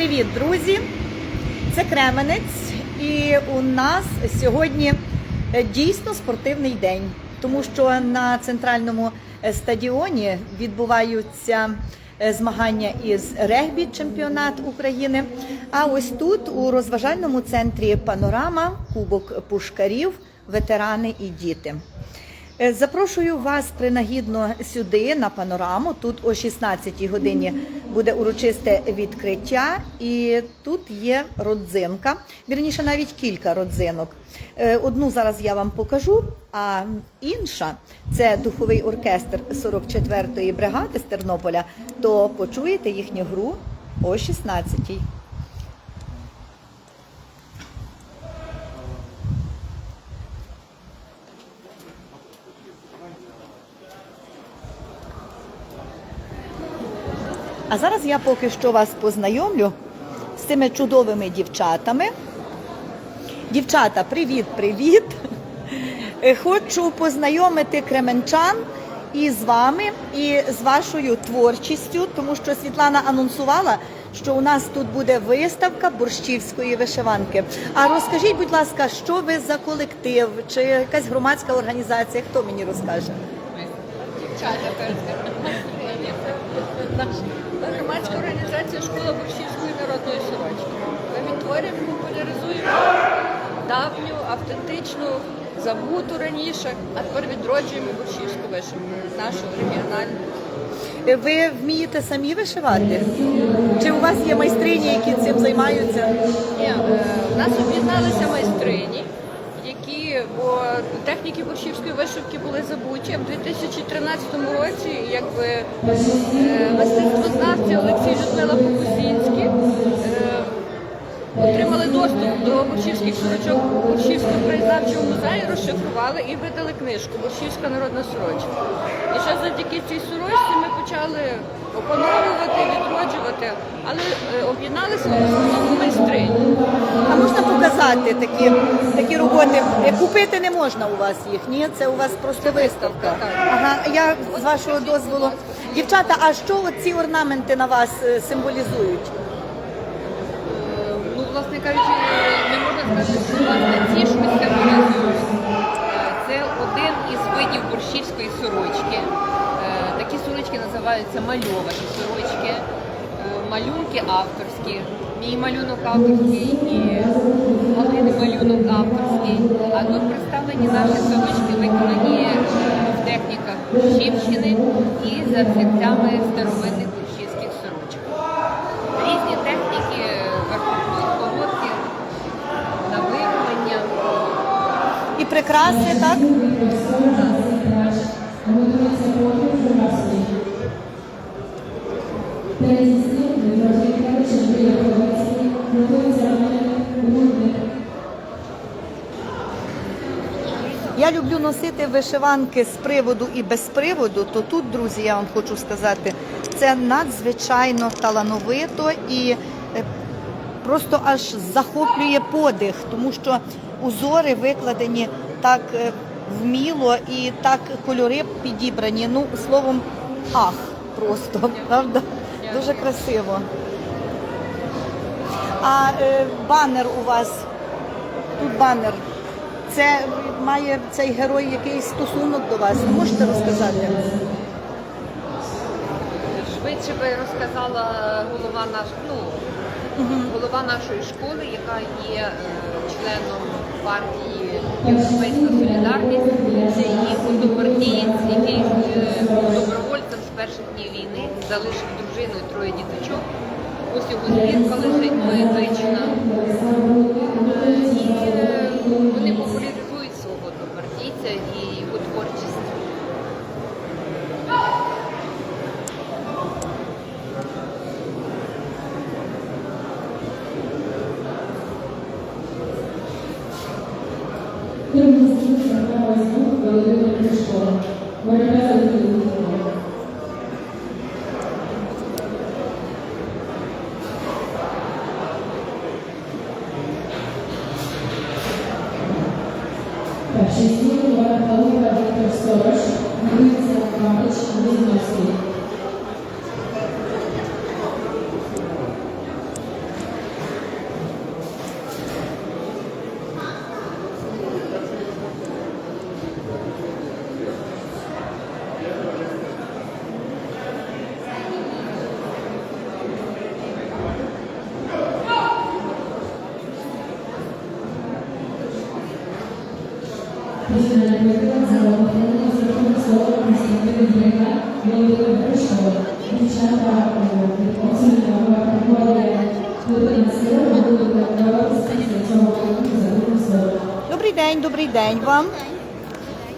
Привіт-привіт, друзі! Це Кременець, і у нас сьогодні е, дійсно спортивний день, тому що на центральному е, стадіоні відбуваються е, змагання із регбі чемпіонат України. А ось тут у розважальному центрі Панорама, Кубок Пушкарів, ветерани і діти. Е, Запрошую вас принагідно сюди на панораму. Тут о 16 годині буде урочисте відкриття, і тут є родзинка. Вірніше, навіть кілька родзинок. Е, Одну зараз я вам покажу, а інша це духовий оркестр 44-ї бригади з Тернополя. То почуєте їхню гру о 16-й. А зараз я поки що вас познайомлю з цими чудовими дівчатами. Дівчата, привіт, привіт! Е, Хочу познайомити кременчан і з вами, і з вашою творчістю, тому що Світлана анонсувала, що у нас тут буде виставка борщівської вишиванки. А розкажіть, будь ласка, що ви за колектив чи якась громадська організація? Хто мені розкаже? Дівчата Наша громадська організація школа борщівської народної сорочки. Ми відтворюємо, популяризуємо давню, автентичну, забуту раніше, а тепер відроджуємо борщівську вишивку, нашу регіональну. Е, Ви вмієте самі вишивати? Чи у вас є майстрині, які цим займаються? Ні, е, у нас об'єдналися майстрині, техніки борщівської вишивки були забуті. В 2013 році якби е, мистецтвознавці Олексій Людмила Покусінський е, отримали доступ до борщівських сорочок Борщівського краєзнавчого музею, розшифрували і видали книжку Борщівська народна сорочка. І ще завдяки цій сорочці ми почали опановувати, відроджувати, але е, об'єдналися в основному майстрині. А можна показати такі, такі роботи? Е, Купити не можна у вас їх, ні? Це у вас просто виставка. Ага, я з вашого дозволу. Дівчата, а що ці орнаменти на вас е, символізують? Кажучи, не можна сказати, що власне ці щось символізують. Це один із видів борщівської сорочки. Е, Такі сорочки називаються мальовані сорочки, Е, малюнки авторські. Мій малюнок авторський і Галини малюнок авторський. А тут представлені наші сорочки, виконані е, в техніках борщівщини і за взяттями старовинних борщівських сорочок різні техніки верховки, навивлення. І прикраси, так? Я люблю носити вишиванки з приводу і без приводу, то тут, друзі, я вам хочу сказати, це надзвичайно талановито і е, просто аж захоплює подих, тому що узори викладені так е, вміло і так кольори підібрані. Ну, словом, ах, просто, правда? Дуже красиво. А е, банер у вас, тут банер. Це має цей герой якийсь стосунок до вас? Можете розказати? Швидше би розказала голова наш, ну, голова нашої школи, яка є е, членом партії Європейська Солідарність. Це її однопартієць, який е, добровольцем з перших днів війни, залишив дружину і троє діточок. Ось його збірка лежить моя Е, І е, вони популяризують свого однопартійця і його творчість. Перший змін Галина Віктор Сторож, Галина Павлович, Вінницький. Добрий день, добрий день вам.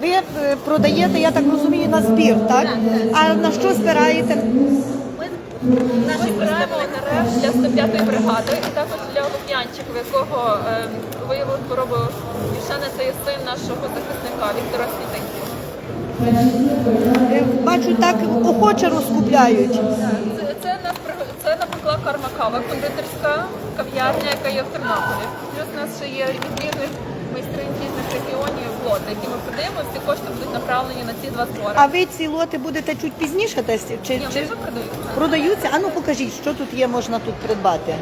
Ви е, продаєте, я так розумію, на збір, так? А на що збираєте? Ми збираємо НРФ для 105-ї бригади і також для Лук'янчик, в якого е, виявили хворобу Мішана, це є син нашого захисника Віктора Світенького. Е, Бачу, так охоче розкупляють. Це, це, це, наприклад, карма кава, кондитерська кав'ярня, яка є в Тернополі. Плюс у нас ще є від різних майстрин різних регіонів лоти, які ми продаємо. Всі кошти будуть направлені на ці два збори. А ви ці лоти будете чуть пізніше десь? Чи, Ні, чи вже продаємо. продаються? А ну покажіть, що тут є, можна тут придбати.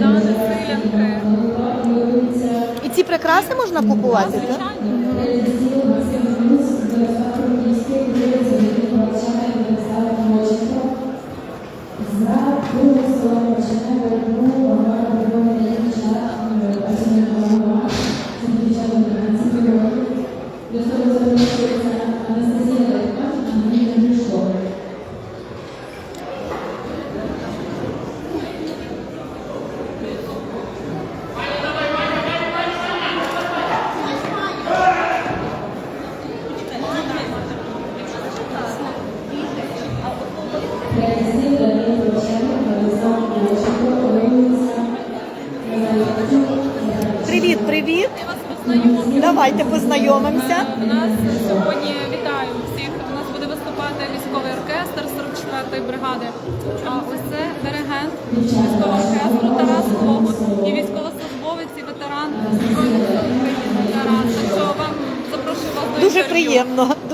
Дани, силянки. І ці прикраси можна купувати, так?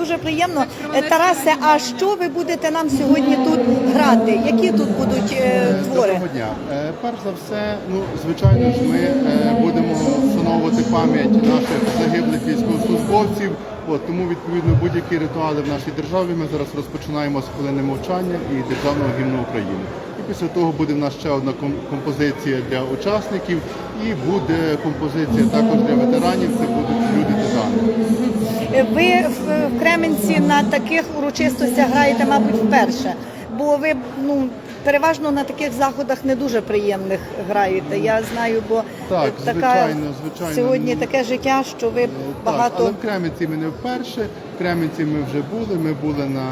Дуже приємно. Е, Тарасе, а що ви будете нам сьогодні тут грати? Які тут будуть е, твори? Доброго дня. Е, Перш за все, ну звичайно ж, ми е, будемо вшановувати пам'ять наших загиблих військовослужбовців. От тому відповідно будь-які ритуали в нашій державі ми зараз розпочинаємо з хвилини мовчання і державного гімну України. І після того буде в нас ще одна ком- композиція для учасників, і буде композиція також для ветеранів. Це будуть люди Ви в Кременці на таких урочистостях граєте, мабуть, вперше. Бо ви ну переважно на таких заходах не дуже приємних граєте. Я знаю, бо Так, така звичайно, звичайно. сьогодні Ну, таке життя, що ви Так, багато але в Кременці ми не вперше. В Кременці ми вже були. Ми були на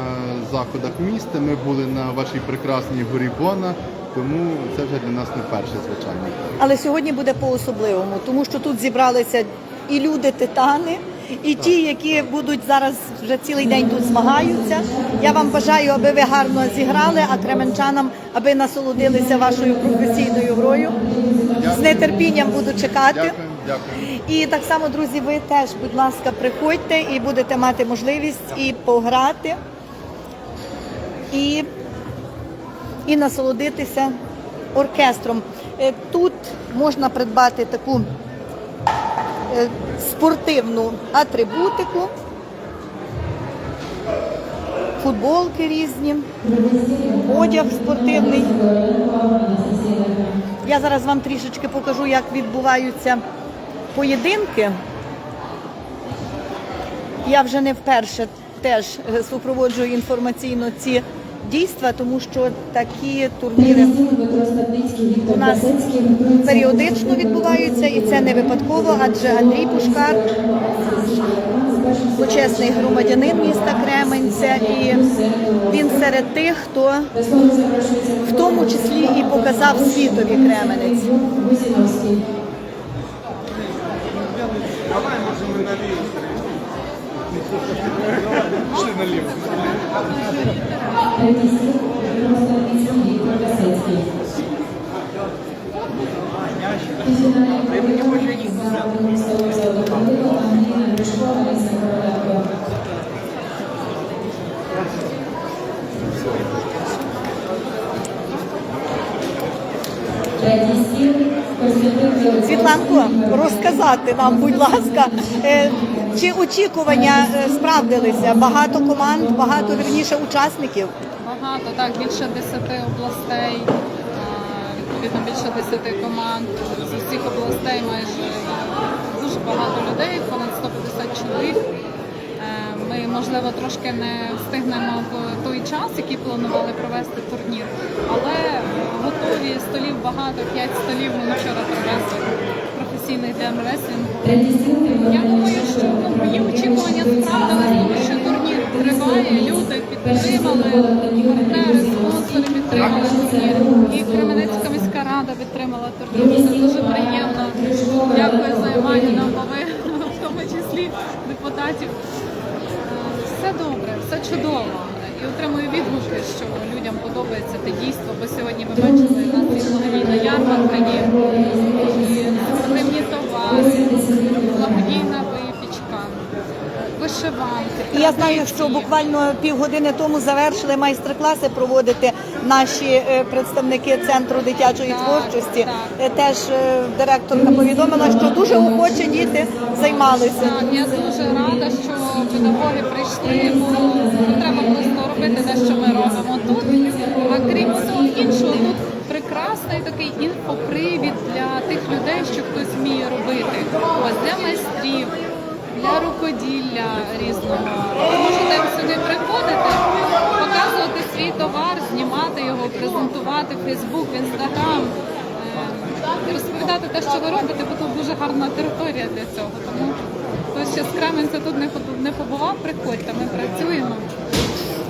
заходах міста, ми були на вашій прекрасній горі Бона. Тому це вже для нас не перше, звичайно. Але сьогодні буде по-особливому, тому що тут зібралися і люди титани, і ті, які будуть зараз вже цілий день тут змагаються. Я вам бажаю, аби ви гарно зіграли, а кременчанам, аби насолодилися вашою професійною грою. З нетерпінням буду чекати. І так само, друзі, ви теж, будь ласка, приходьте і будете мати можливість і пограти, і, і насолодитися оркестром. Е, Тут можна придбати таку спортивну атрибутику, футболки різні, одяг спортивний. Я зараз вам трішечки покажу, як відбуваються поєдинки. Я вже не вперше теж е, супроводжую інформаційно ці дійства, тому що такі турніри у нас періодично відбуваються, і це не випадково, адже Андрій Пушкар почесний громадянин міста Кременця, і він серед тих, хто в тому числі і показав світові Кременець. Світланко, розказати нам, будь ласка, е, чи очікування е, справдилися? Багато команд, багато вірніше учасників. Багато, так, більше 10 областей. Відповідно більше 10 команд з усіх областей майже дуже багато людей, понад 150 чоловік. Е, Ми, можливо, трошки не встигнемо в той час, який планували провести турнір, але готові столів багато, 5 столів ми вчора привезли професійний демреслінг. Третій Я думаю, що мої очікування справдились, тому що турнір триває, люди підтримали, партнери, спонсори підтримали турнір, і Кременецька міська рада підтримала турнір. Це дуже приємно. Дякую за Івані нам ви, в тому числі депутатів. Е, Все добре, все чудово. І отримую відгуки, що людям подобається те дійство, бо сьогодні ми бачили у нас і благодійна ярмарка благодійна випічка, вишиванки. І я знаю, що буквально півгодини тому завершили майстер-класи проводити наші е, представники центру дитячої творчості. Е, Теж е, директорка повідомила, що дуже охоче діти займалися. Так, я дуже рада, що педагоги прийшли, бо треба просто робити те, що ми робимо тут. Такий інфопривід для тих людей, що хтось вміє робити. Ось для майстрів, для рукоділля різного. Ви можете сюди приходити, показувати свій товар, знімати його, презентувати Фейсбук, в Інстаграм. розповідати те, що ви робите, бо тут дуже гарна територія для цього. Тому хто ще з Кременця тут не побував, приходьте, ми працюємо.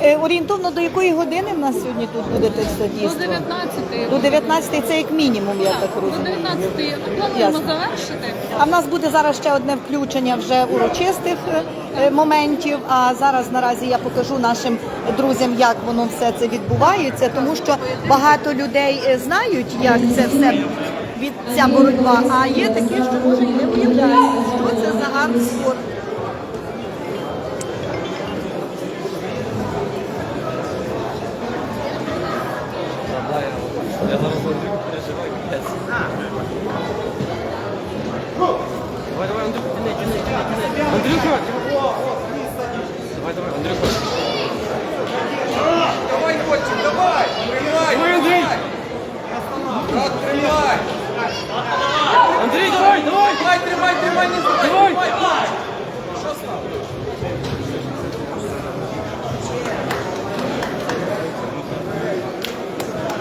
Е, Орієнтовно до якої години в нас сьогодні тут буде До дійство? 19 До 19 це як мінімум, я так до розумію. 19 плануємо Ясно. завершити. А в нас буде зараз ще одне включення вже урочистих е, е, моментів. А зараз наразі я покажу нашим друзям, як воно все це відбувається, тому що багато людей е, знають, як це все від ця боротьба. А є такі, що може і не уявляють, що це за арт спорт.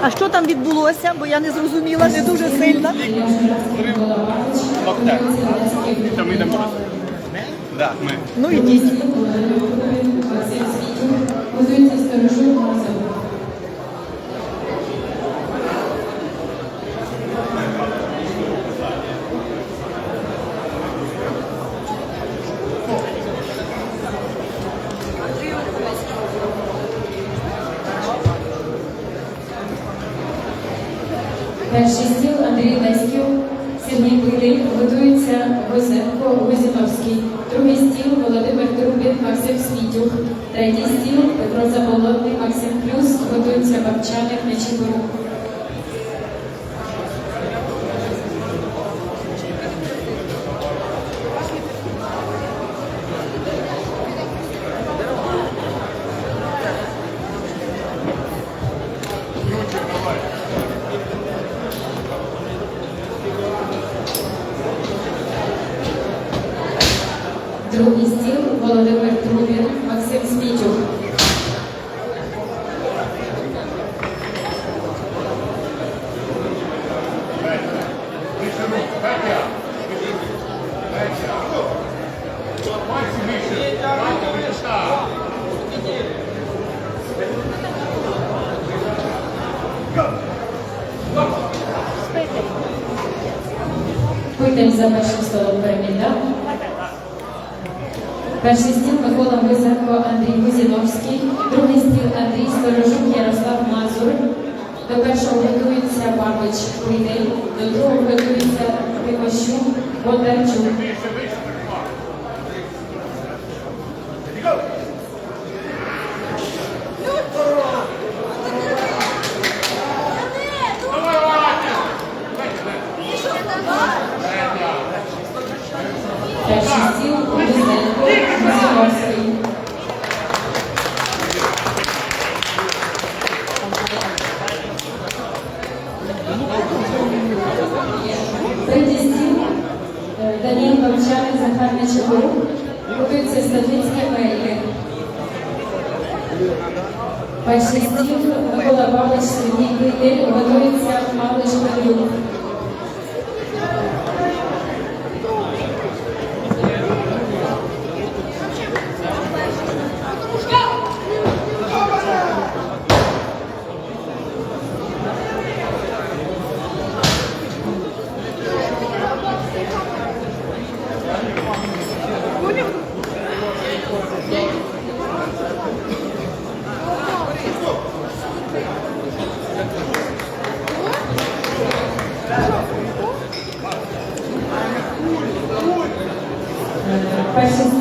А що там відбулося? Бо я не зрозуміла, не дуже сильно. Та ми йдемо. Да, ми. Ну ідіть. Перший стіл Андрій Леськів, Сергій Пилин, готується Гозенко Гузіновський. Другий стіл Володимир Трубін, Максим Світюх. Третій стіл Петро Заболотний, Максим Плюс, готується Бабчаник Нечіпорук. Другий стіл Володимир Трубін, Максим Світюк. Питель за першим столом переміг, так? Перший стіл Микола Гусенко, Андрій Гузіновський, другий стіл Андрій Сторожук, Ярослав Мазур. До першого готується Бабич Питель, до другого готується Пикощук, Бондарчук. Стажицьке Мельник. Перший стів Микола Павлович Сергій Критель готується Павлович Павлюк. Перший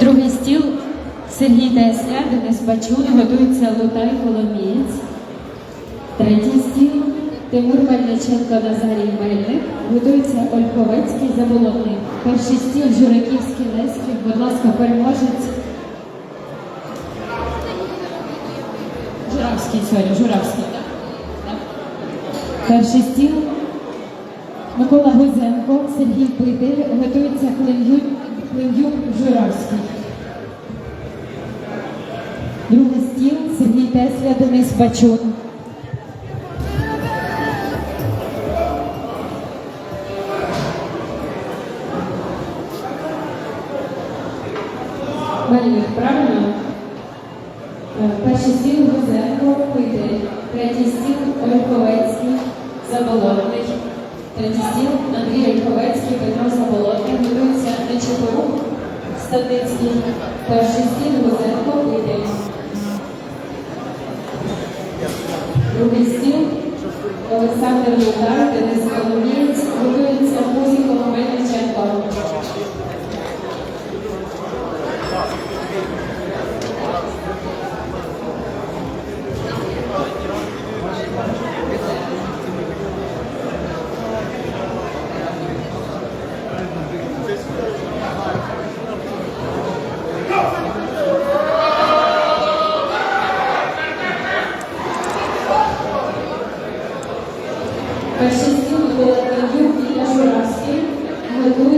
Другий стіл Сергій Тесля, Денис Бачун, готується Лутай Коломієць. Третій стіл Тимур Мельниченко, Назарій Мельник, готується Ольховецький Заболотний. Перший стіл Жураківський Леськів, будь ласка, переможець. Журавський, сорі, Журавський, так? Перший стіл Микола Гузенко, Сергій Питель, готується Клим'юк Журавський. Другий стіл Сергій Тесля, Денис Бачун. Стадницький. Перший стіл Гузенко, Питель. Другий стіл Олександр Лудар, Денис Коломієць. Готується Музіко Мельниченко. Перший стіл Володимир